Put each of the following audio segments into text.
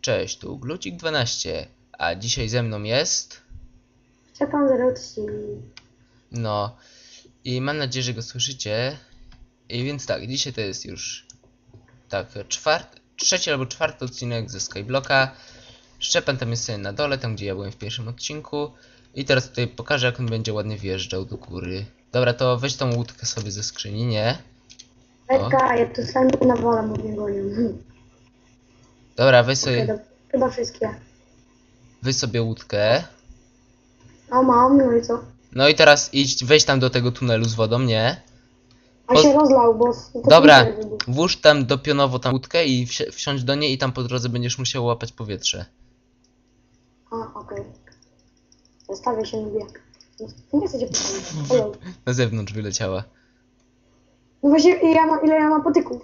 Cześć, tu Glucik12, a dzisiaj ze mną jest... Szczepan 03. No, i mam nadzieję, że go słyszycie. I więc tak, dzisiaj to jest już tak, czwarty, trzeci albo czwarty odcinek ze Skyblocka. Szczepan tam jest sobie na dole, tam gdzie ja byłem w pierwszym odcinku. I teraz tutaj pokażę, jak on będzie ładnie wjeżdżał do góry. Dobra, to weź tą łódkę sobie ze skrzyni, nie? Beka, ja tu sam na wolę mówię gonię. Dobra, weź Okej, sobie. Chyba wszystkie. weź sobie łódkę. O, mam, no i co? No i teraz idź, weź tam do tego tunelu z wodą, nie? A Po- się rozlał, bo... to Dobra, wybuchł. włóż tam do pionowo tam łódkę i wsi wsiądź do niej i tam po drodze będziesz musiał łapać powietrze. A, okej. Zostawię się, mówię. No, Nie chcę cię postawić. Na zewnątrz wyleciała. No właśnie, ile ja, mam, ile ja mam potyków?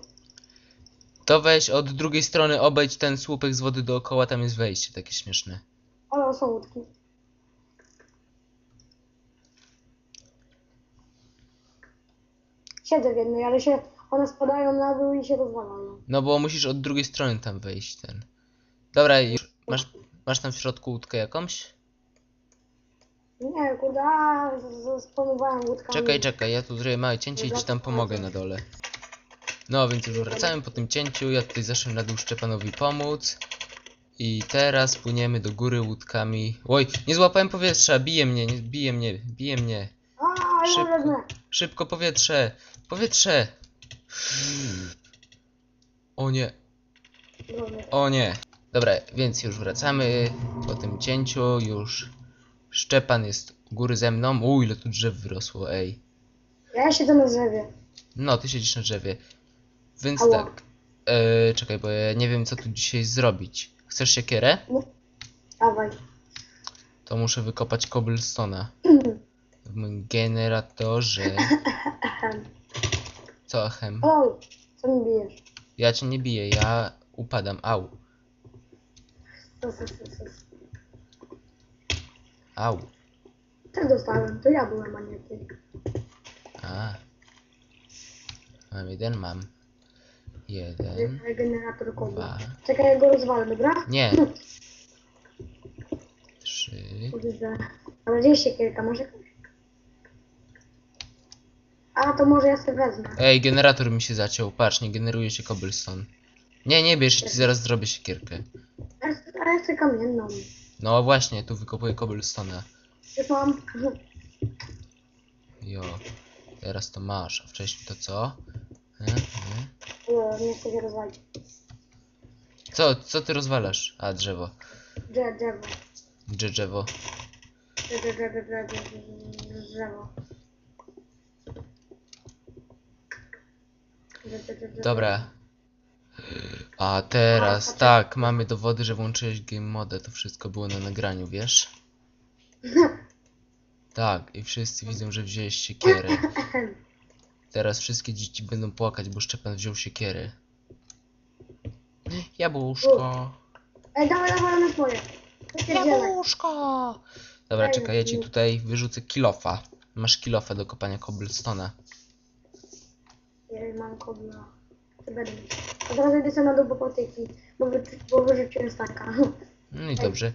To weź od drugiej strony obejdź ten słupek z wody dookoła, tam jest wejście takie śmieszne. Ale są łódki. Siedzę w jednej, ale się... One spadają na dół i się rozwalają. No bo musisz od drugiej strony tam wejść ten. Dobra, już masz, masz tam w środku łódkę jakąś? Nie, kurde, a, z- z- spłonowałem łódkami. Czekaj, czekaj, ja tu zrobię małe cięcie i ci tam pomogę na dole. No więc już wracamy po tym cięciu, ja tutaj zeszłem na dół Szczepanowi pomóc. I teraz płyniemy do góry łódkami. Oj, nie złapałem powietrza, bije mnie, nie, bije mnie, bije mnie. Szybko. Szybko powietrze! Powietrze! O nie, o nie. Dobra, więc już wracamy po tym cięciu, już Szczepan jest u góry ze mną. Uj, ile tu drzew wyrosło, ej. Ja siedzę na drzewie. No, ty siedzisz na drzewie. Więc Ała. tak. E, czekaj, bo ja nie wiem co tu dzisiaj zrobić. Chcesz siekierę? Dawaj. To muszę wykopać cobblestone'a. W moim generatorze. Co, achem? O, co mi bijesz? Ja cię nie biję, ja upadam. Au, au. Tak dostałem, to ja byłem, a nie ty. A. Mam jeden, mam. Jeden. Generator kodu. Dwa. Czekaj, ja go rozwalę, dobra? Nie. Trzy. Kurde. Ale gdzie jest siekierka? Może... A, to może ja sobie wezmę. Ej, generator mi się zaciął. Patrz, nie generuje się cobblestone. Nie, nie bierz, ci zaraz zrobię siekierkę. A ja- chcę kamienną. No właśnie, tu wykopuję cobblestone'a. Już mam. Jo. Teraz to masz, a wcześniej to co? E, nie rozwalić. Co, co ty rozwalasz? A, drzewo. Drzewo, drzewo. Drzewo? Drzewo, drzewo, drzewo, drzewo, drzewo. Drzewo, drzewo, drzewo. Dobra. A teraz, tak, mamy dowody, że włączyłeś game modę. To wszystko było na nagraniu, wiesz? Tak, i wszyscy widzą, że wziąłeś siekierę. Teraz wszystkie dzieci będą płakać, bo Szczepan wziął siekierę. Jabłuszko. Ej, dawaj, dawaj, moje. Wypierdzielaj. Jabłuszko. Dobra, czekaj, ja ci tutaj wyrzucę kilofa. Masz kilofa do kopania cobblestone'a. Nie mam kobla. To będę mieć. Od razu idę sobie na dół po patyki, bo, wy, bo wyrzuciłem staka. No i dobrze.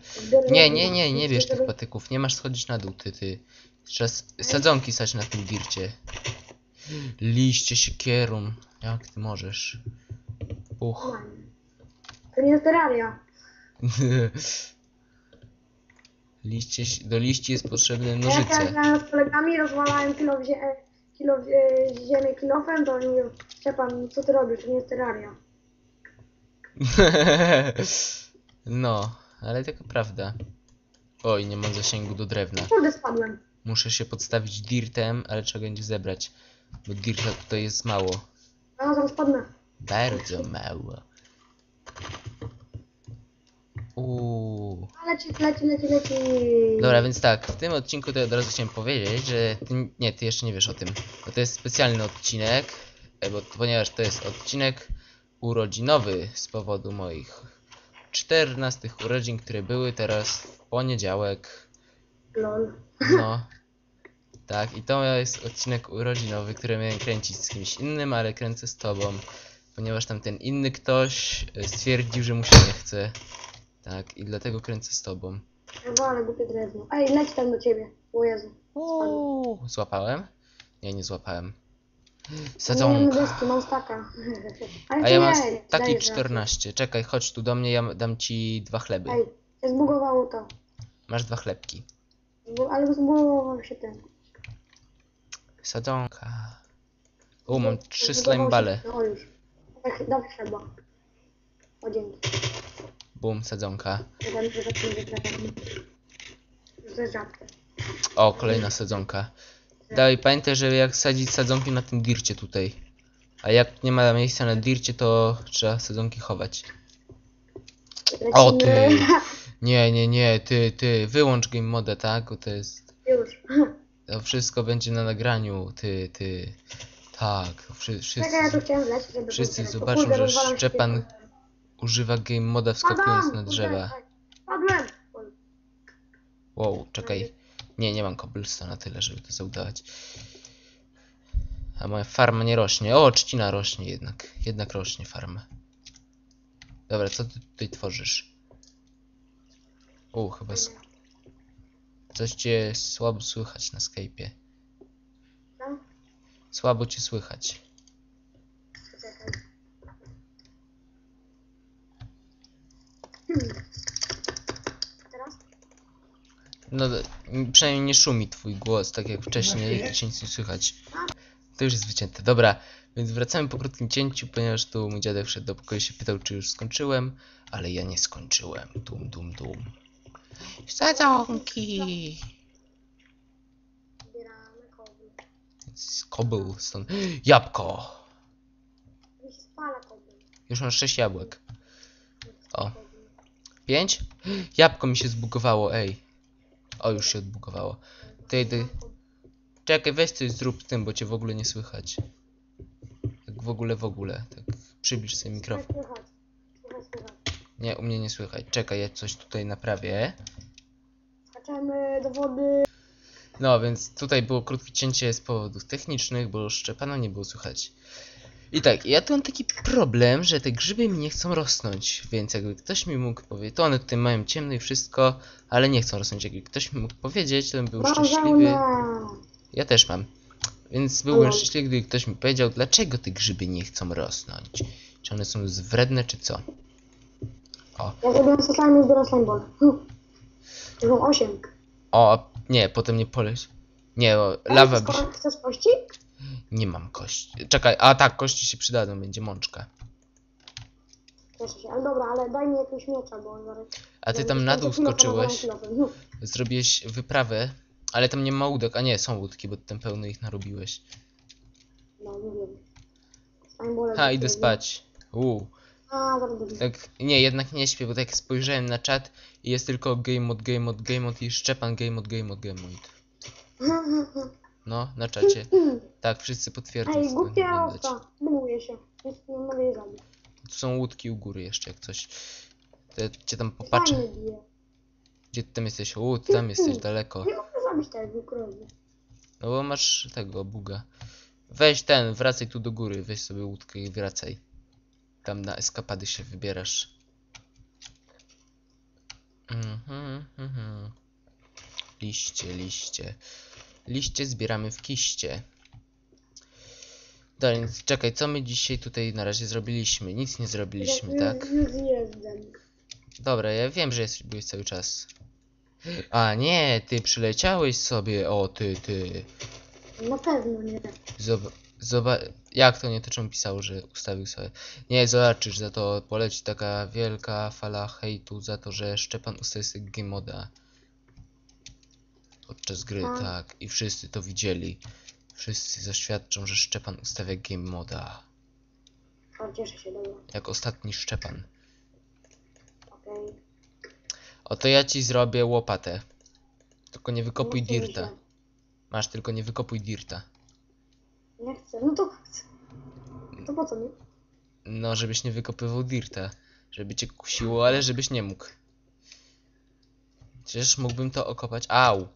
Nie, na nie, nie, nie bierz tych patyków. Nie masz schodzić na dół, ty, ty. Trzeba s- sadzonki stać na tym dircie. Liście siekierą. Jak ty możesz? Uch. To nie jest terraria. Liście, si- do liści jest potrzebne Ja jak nożyce. grałem z kolegami, rozwalałem kilo, w zie kilo w e, ziemię kilofem, to oni mówią, Szczepan, co ty robisz, to nie jest terraria. No, ale taka prawda. Oj, nie mam zasięgu do drewna. Kurde, spadłem. Muszę się podstawić dirtem, ale trzeba będzie zebrać. Bo dirta tutaj jest mało. A, zaraz spadnę. Bardzo mało. Uuu. Leci, leci, leci, leci. Dobra, więc tak, w tym odcinku to od razu chciałem powiedzieć, że ty, nie, ty jeszcze nie wiesz o tym. Bo to jest specjalny odcinek, e, bo, ponieważ to jest odcinek urodzinowy z powodu moich 14 urodzin, które były teraz w poniedziałek. Lol. No. Tak, i to jest odcinek urodzinowy, który miałem kręcić z kimś innym, ale kręcę z tobą. ponieważ tam ten inny ktoś y, stwierdził, że mu się nie chce. Tak, i dlatego kręcę z tobą. No ale głupie drewno. Ej, leć tam do ciebie. O Jezu. Uuu, złapałem? Nie, nie złapałem. Nie mam Sadzonka. deski, mam staka. Ale A ja mam nie, taki dajesz 14. Czekaj, chodź tu do mnie, ja dam ci dwa chleby. Ej, zbugowało to. Masz dwa chlebki. Zbu- Ale zbugował się ten. Sadzonka. U, mam trzy slime bale. No już. Tak, dawaj chleba. O dzięki. Bum, sadzonka. Dodam, że tak. O, kolejna sadzonka. Dawaj, pamiętaj, że jak sadzić sadzonki na tym dircie tutaj. A jak nie ma miejsca na dircie, to trzeba sadzonki chować. O, ty. Nie, nie, nie, ty, ty, wyłącz game moda, tak? Bo to jest... Już. To wszystko będzie na nagraniu, ty, ty. Tak, wszy, wszyscy Czekaj, ja tu chciałem wleć, żeby... wszyscy było widać. O zobaczą, kurde, że rozwalam się Szczepan tylko. używa game moda wskakując Padam, na drzewa. Padłem! Oj, Wow, czekaj. Nie, nie mam cobblestone na tyle, żeby to zaudawać. A moja farma nie rośnie. O, trzcina rośnie jednak. Jednak rośnie farma. Dobra, co ty tutaj tworzysz? U, chyba coś cię słabo słychać na Skype'ie. No, Słabo cię słychać. Hmm. No, przynajmniej nie szumi twój głos, tak jak wcześniej, jak cię nic nie słychać. To już jest wycięte. Dobra, więc wracamy po krótkim cięciu, ponieważ tu mój dziadek wszedł do pokoju i się pytał, czy już skończyłem, ale ja nie skończyłem. Dum, dum, dum. Sadzonki! Zbieramy koby. Z Cobblestone. Jabłko! Mi się spala koby. Już mam 6 jabłek. O. 5? Jabłko mi się zbugowało, ej. O, już się odbugowało. Ty, ty. Czekaj, weź coś zrób z tym, bo cię w ogóle nie słychać. Tak w ogóle, w ogóle. Tak przybliż sobie mikrofon. Nie, u mnie nie słychać. Czekaj, ja coś tutaj naprawię. Skaczemy do wody. No, więc tutaj było krótkie cięcie z powodów technicznych, bo Szczepana nie było słychać. I tak, ja tu mam taki problem, że te grzyby mi nie chcą rosnąć, więc jakby ktoś mi mógł powiedzieć, to one tutaj mają ciemno i wszystko, ale nie chcą rosnąć. Jakby ktoś mi mógł powiedzieć, to bym był szczęśliwy. Ja też mam. Więc byłbym Hello. szczęśliwy, gdyby ktoś mi powiedział, dlaczego te grzyby nie chcą rosnąć. Czy one są wredne, czy co? Ja zrobiłem slime zbieram slime ball. Hm. Mam 8. O, nie, potem nie poleć. Nie, o, lawa by się... Chcesz kości? Nie mam kości. Czekaj, a tak, kości się przydadzą, będzie mączka. Cieszę się, ale dobra, ale daj mi jakiegoś miecza, bo zaraz... A ty ja tam na dół skoczyłeś. Hm. zrobiłeś wyprawę, ale tam nie ma łódek, a nie, są łódki, bo ty tam pełno ich narobiłeś. No. Slime ball. Ha, idę spać. Uuu. A, Tak, nie, jednak nie śpię, bo tak spojrzałem na czat i jest tylko game mod, game mod, game mod i Szczepan game mod, game mod, game mod. No, na czacie. Tak, wszyscy potwierdzą, Ej, co głupia owca. Bumuję się. Nic nie mogę jej zabić. Tu są łódki u góry jeszcze, jak coś. To ja cię tam popatrzę. Fajnie bije. Gdzie ty tam jesteś? U, ty tam jesteś daleko. Nie mogę zabić tego krowy. No bo masz tego buga. Weź ten, wracaj tu do góry, weź sobie łódkę i wracaj. Tam na eskapady się wybierasz. Mhm, mhm. Liście, liście. Liście zbieramy w kiście. Dalej, więc czekaj, co my dzisiaj tutaj na razie zrobiliśmy? Nic nie zrobiliśmy, tak? Dobra, ja wiem, że jest, byłeś cały czas. A nie, ty przyleciałeś sobie, o ty, ty. Na pewno nie. Zob zoba jak to nie to czemu pisało, że ustawił sobie. Nie, zobaczysz, za to poleci taka wielka fala hejtu za to, że Szczepan ustawił sobie game moda. Podczas gry, A. tak. I wszyscy to widzieli. Wszyscy zaświadczą, że Szczepan ustawia game moda. O, cieszę się, dobra. Jak ostatni Szczepan. Okej. Oto ja ci zrobię łopatę. Tylko nie wykopuj Nie mi dirta. Masz, tylko nie wykopuj dirta. Nie chcę. No to... To po co mi? No, żebyś nie wykopywał dirta. Żeby cię kusiło, ale żebyś nie mógł. Przecież mógłbym to okopać. Au!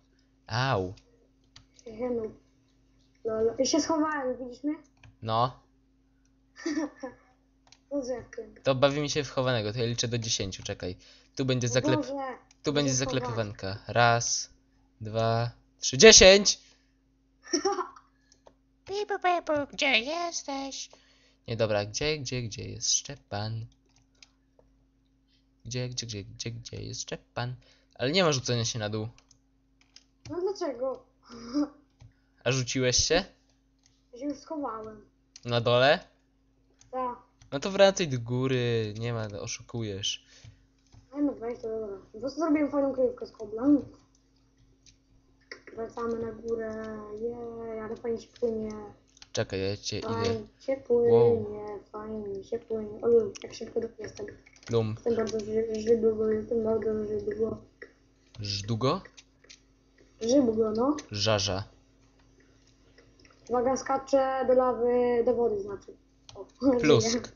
Au! Jenu. Lol. Ja się schowałem, widzisz mnie? No. To bawimy się w chowanego, to ja liczę do 10, czekaj. Tu będzie zaklep... Boże, Tu będzie zaklepywanka. Raz, dwa, trzy, dziesięć! Pipu, pipu, gdzie jesteś? Nie, dobra, gdzie, gdzie, gdzie jest Szczepan? Gdzie, gdzie, gdzie, gdzie, gdzie jest Szczepan? Ale nie ma rzucenia się na dół. No dlaczego? A rzuciłeś się? Ja się już schowałem. Na dole? Tak. No to wracaj do góry, nie ma, oszukujesz. No no weź to dobra. Po prostu zrobiłem fajną kryjówkę z koblem. Wracamy na górę. Jej, ale fajnie się płynie. Czekaj, ja cię idę. Fajnie się płynie, Wow. fajnie się płynie. O luj, jak szybko do jestem. Dum. Jestem bardzo ży- żydło, jestem bardzo żydło. Żdugo? Żydło, no. Żarza. Uwaga, skaczę do lawy, do wody znaczy. O. Plusk.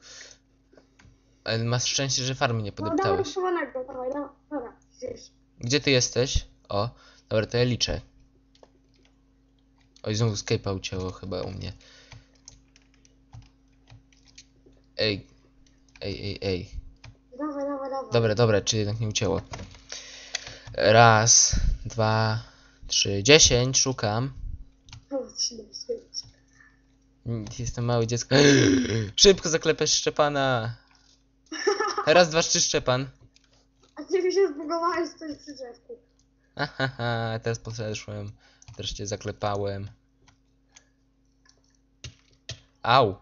Ale masz szczęście, że farmy nie No dawaj podeptałeś. schowanego, dawaj, dawaj, dobra, gdzieś. Gdzie ty jesteś? O, dobra, to ja liczę. Oj, znowu Skype'a ucięło chyba u mnie. Ej. Ej, ej, ej. Dawaj, dawaj, dawaj. Dobra, dobra, czy jednak nie ucięło. Raz, dwa, trzy, dziesięć, szukam. Jestem małe dziecko. Szybko zaklepać Szczepana. Raz, dwa, trzy, Szczepan. A ty mi się zbugowałeś coś przy drzewku. Haha, teraz podeszłem. Cię zaklepałem. Au.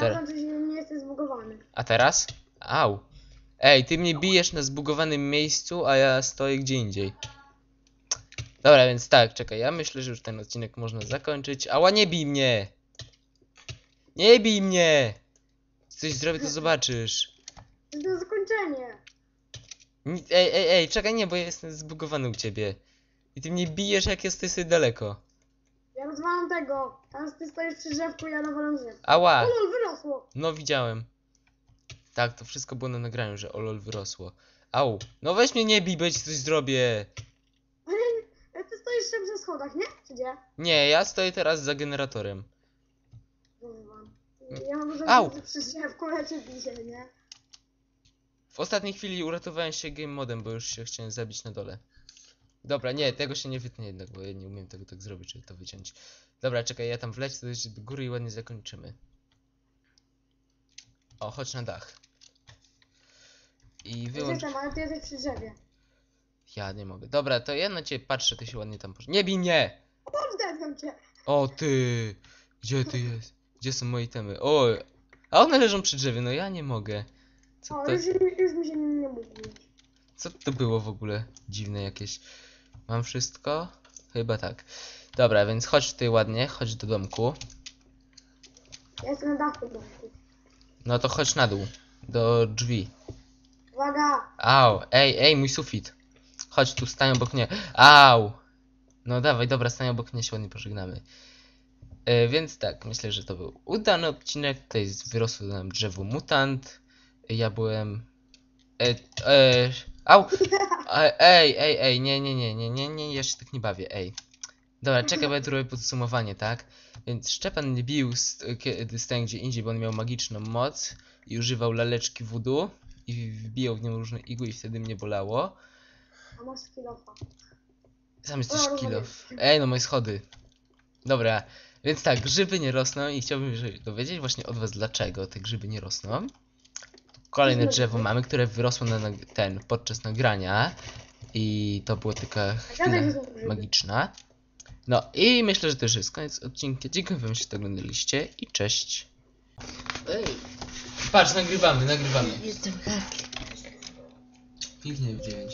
A, nie jesteś zbugowany. a teraz? Au. Ej, ty mnie bijesz na zbugowanym miejscu, a ja stoję gdzie indziej. Dobra, więc tak, czekaj, ja myślę, że już ten odcinek można zakończyć. Ała, nie bij mnie! Nie bij mnie! Coś zrobię, to zobaczysz. To jest zakończenie. Ni- Ej, ej, ej, czekaj, nie, bo ja jestem zbugowany u ciebie. I ty mnie bijesz, jak jesteś sobie daleko. Ja rozwalam tego. Teraz ty stoisz przy drzewku, ja nawalam drzewko. Ała! O lol, wyrosło. No widziałem. Tak, to wszystko było na nagraniu, że olol wyrosło. Au. No weź mnie nie bij, bo ja ci coś zrobię. Ale ty stoisz jeszcze przy schodach, nie? Czy gdzie? Nie, ja stoję teraz za generatorem. Rozwalam. Ja mam Au. przy drzewku, ja cię biję, nie? W ostatniej chwili uratowałem się game modem, bo już się chciałem zabić na dole. Dobra, nie, tego się nie wytnę jednak, bo ja nie umiem tego tak zrobić, żeby to wyciąć. Dobra, czekaj, ja tam wlecę do góry i ładnie zakończymy. O, chodź na dach. I wyłącz... jestem, ale ty jesteś przy drzewie. Ja nie mogę. Dobra, to ja na ciebie patrzę, ty się ładnie tam posz... Nie bij mnie! O, zdechnę cię. O ty! Gdzie ty jest? Gdzie są moje temy? O! A one leżą przy drzewie, no ja nie mogę. Co O, to, już, już mi się nie, nie mógł co to było w ogóle? Dziwne jakieś. Mam wszystko? Chyba tak. Dobra, więc chodź tutaj ładnie, chodź do domku. Ja jestem na dachu domku. No to chodź na dół. Do drzwi. Uwaga! Au! Ej, ej, mój sufit. Chodź tu, stań obok mnie. Au! No dawaj, dobra, stań obok mnie, się ładnie pożegnamy. E, więc tak, myślę, że to był udany odcinek. Tutaj z- wyrosło nam drzewo mutant. Ja byłem... E, e, au! E, ej, ej, ej, nie, nie, nie, nie, nie, nie, ja się tak nie bawię, ej. Dobra, czekaj, bo ja tu robię podsumowanie, tak? Więc Szczepan mnie bił, kiedy stałem gdzie indziej, bo on miał magiczną moc i używał laleczki voodoo i wbijał w nią różne igły i wtedy mnie bolało. A masz skillofa. Sam jesteś O, kill rozumiem. off. Ej, no moje schody. Dobra, więc tak, grzyby nie rosną i chciałbym się dowiedzieć właśnie od was, dlaczego te grzyby nie rosną. Kolejne drzewo mamy, które wyrosło na ten, podczas nagrania i to była taka chwila magiczna. No i myślę, że to już jest koniec odcinka. Dziękuję wam, że to oglądaliście i cześć. Ej, patrz, nagrywamy, nagrywamy. Jestem hakiem. Pięknie w 9.